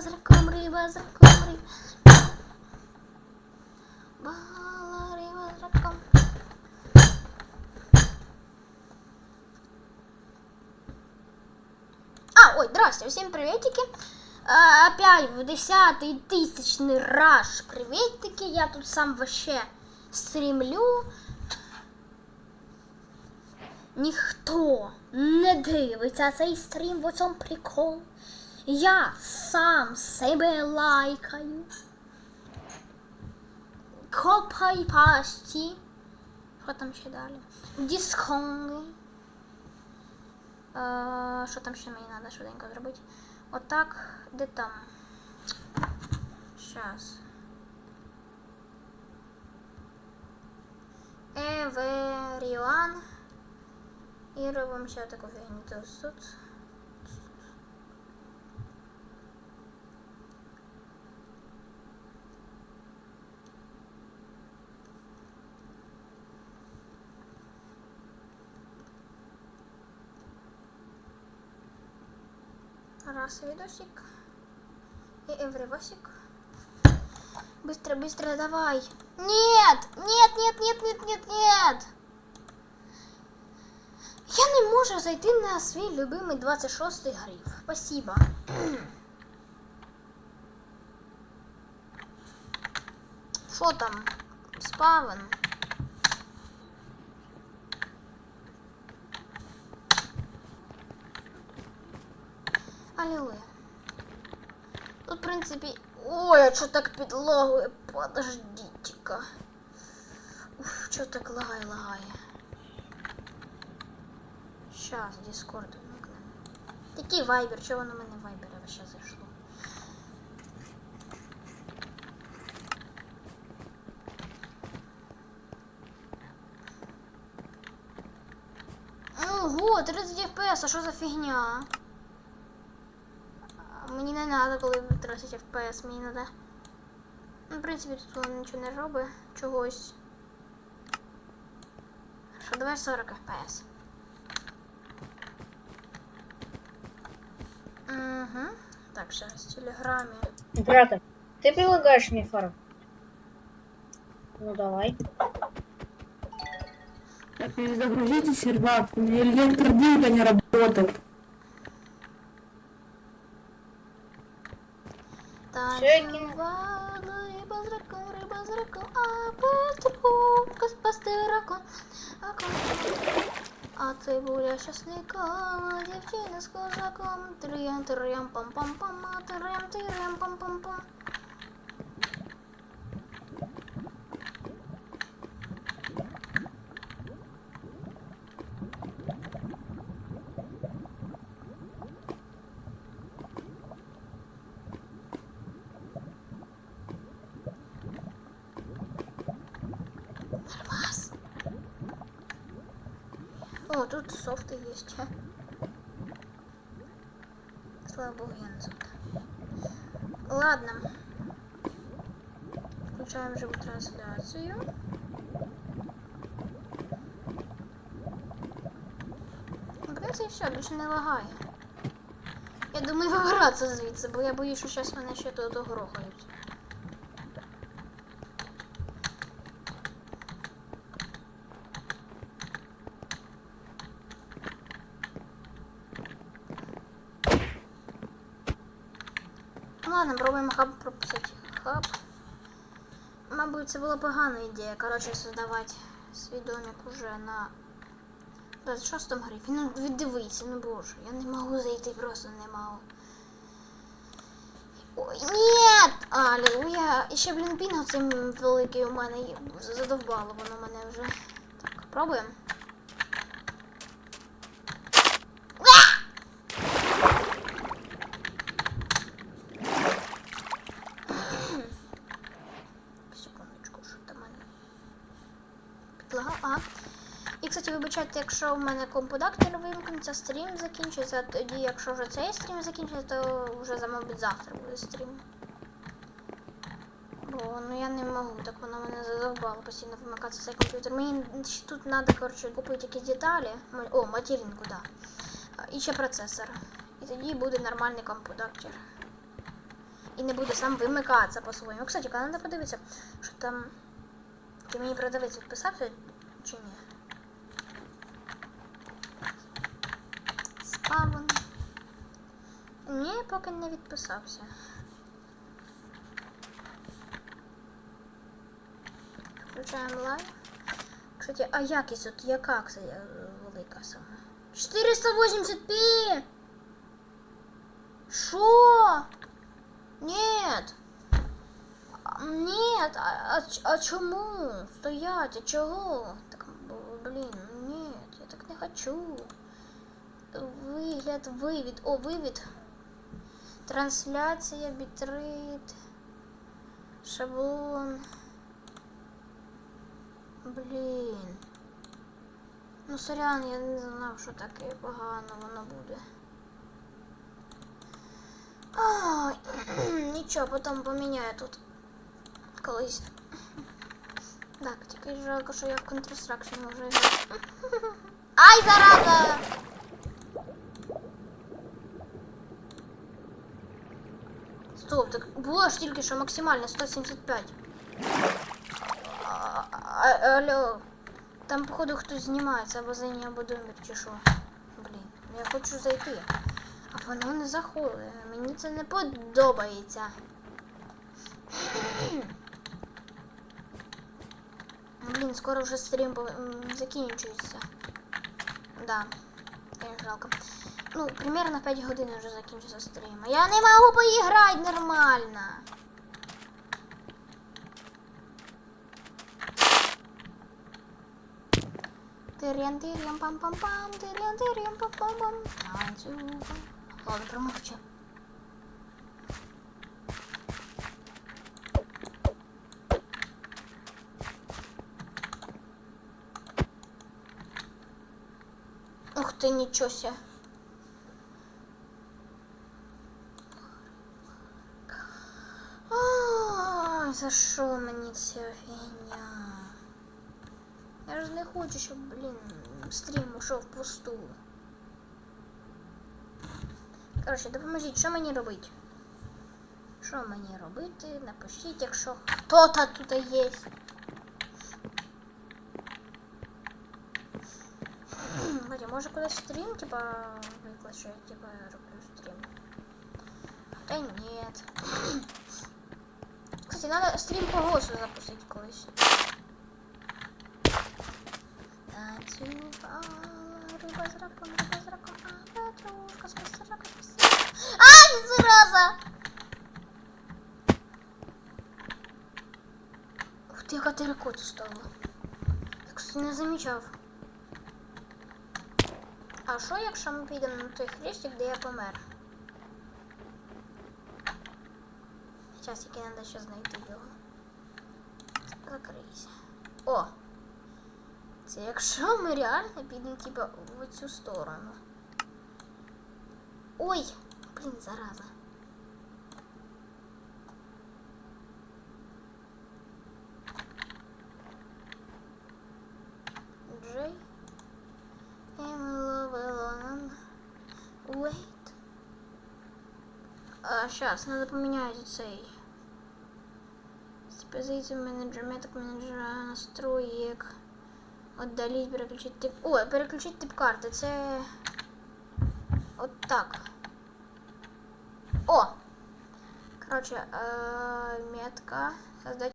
риба з раком, риба з раком, риба. Бала риба з раком. А, ой, здрасте, всем приветики. А, опять в десятый тысячный раш. Приветики, я тут сам вообще стрімлю. Ніхто не дивиться цей стрім, в цьому прикол. Я сам себе лайкаю. Копай пасті. Що там ще далі? Дисконги. Е, Що там ще мені треба швиденько зробити? Отак, де там? Щас. Everyone. І робимо ще таку фігню. Тут, Раз видосик. И эвривосик. Быстро, быстро, давай. Нет! Нет, нет, нет, нет, нет, нет! Я не можу зайти на свій любимий 26 гриф. Спасибо. Що там? Спавен. Аллилуйя. Тут, в принципе... Ой, а что так підлагує? Подождите-ка. Уф, что так лагає, лагає. Щас, Discord вимкнемо. Який вайбер? Чого на мене вайбера вообще зайшло? Ого, 30 FPS, а що за фігня? Мені не треба, коли 30 FPS, мені треба. Ну, в принципі, тут воно нічого не робить. Чогось. Що, давай 40 FPS. Угу. Так, сейчас в телеграме. Брата, ты предлагаешь мне фарм? Ну давай. Так, перезагрузите сервак. У меня электродвигатель не работает. Танцювала риба з раком, риба з раком, а Петрука спасти раком. А цибуля щасником, а дівчина з козаком. Трям, трям, пам пам пам а трям, трям, пам пам пам Нормас. О, тут софты есть. ха. Слава богу, я не софт. Ладно. Включаем живую трансляцию. В принципі, все, більше не лагає. Я думаю вибиратися звідси, бо я боюсь, що зараз мене ще тут огрохають. Ну ладно, пробуємо хаб пропустити. Хаб. Мабуть, це була погана ідея. Коротше, создавати свій домик уже на 26 грифі. Ну, віддивіться, ну боже, я не можу зайти, просто не можу. Ой, нет! Аллилуйя! І ще, блін, пінг цим великий у мене задовбало воно мене вже. Так, пробуємо. Секундочку, що там в мене? Підлага. Ага. І, кстати, вибачайте, якщо в мене компудактор вимкнеться, стрім закінчиться, тоді, якщо вже цей стрім закінчиться, то вже, за, мабуть, завтра буде стрім. Бо ну я не можу, так воно мене задовбало постійно вимикатися цей комп'ютер. Мені ще тут треба, коротше, купити якісь деталі. О, материнку, да. І ще процесор. І тоді буде нормальний компудактор. і не буде сам вимикатися по-своєму. Кстати, коли треба подивитися, що там. Чи мені продавець відписався чи ні? Спавн. Ні, поки не відписався. Включаємо лайв. Кстати, а якість от яка, кстати, е, велика сама? 480p! Шо? Нет. Нет, а, а, а чому? Стоять, а чого? Так, блін, нет, я так не хочу. Вигляд, вивід, о, вивід. Трансляція, бітрит, шаблон. Блін. Ну, сорян, я не знав, що таке погано воно буде. Ай, нічого, потім поміняю тут колись. Так, тільки жалко, що я в Counter-Strike можу грати. Ай, зараза! Стоп, так було ж тільки що максимально 175. А, а, Алло, там походу хтось знімається або Зені, або Домір, чи що. Блін, я хочу зайти. А воно не заходить. Мені це не подобається. Блін, скоро вже стрім пов- закінчується. Да, конечно, жалко. Ну, примерно в 5 годин вже закінчиться стрім. А Я не можу поіграти нормально. Тирян тирян пам пам пам тирян тирян пам пам пам танцюю. Ладно, промовчу. ты, ничего себе. Ай, за що мені ця фігня? Я ж не хочу, щоб, блін, стрім ушов впусту. Коротше, допоможіть, що мені робити? Що мені робити? Напишіть, якщо хто-то тут є. може кудись стрім, типа, виклад, що я типа роблю стрім. Та нет. Кстати, надо стрім по голосу запустити колись. Танцювала риба з раком, риба з раком, а петрушка з пастераком, пастераком. Ай, зараза! Ух ти, яка теракота стала. Я, кстати, не замічав. А що, якщо ми підемо на той хрестик, де я помер? Зараз тільки треба ще знайти його. Закрийся. О! Це якщо ми реально підемо типа в цю сторону. Ой! Блін, зараза. Сейчас, надо поменять цей. С позиции менеджера, меток менеджера, настроек. Отдалить, переключить тип. О, переключить тип карти. Це. От так. О! Короче, э, метка. Создать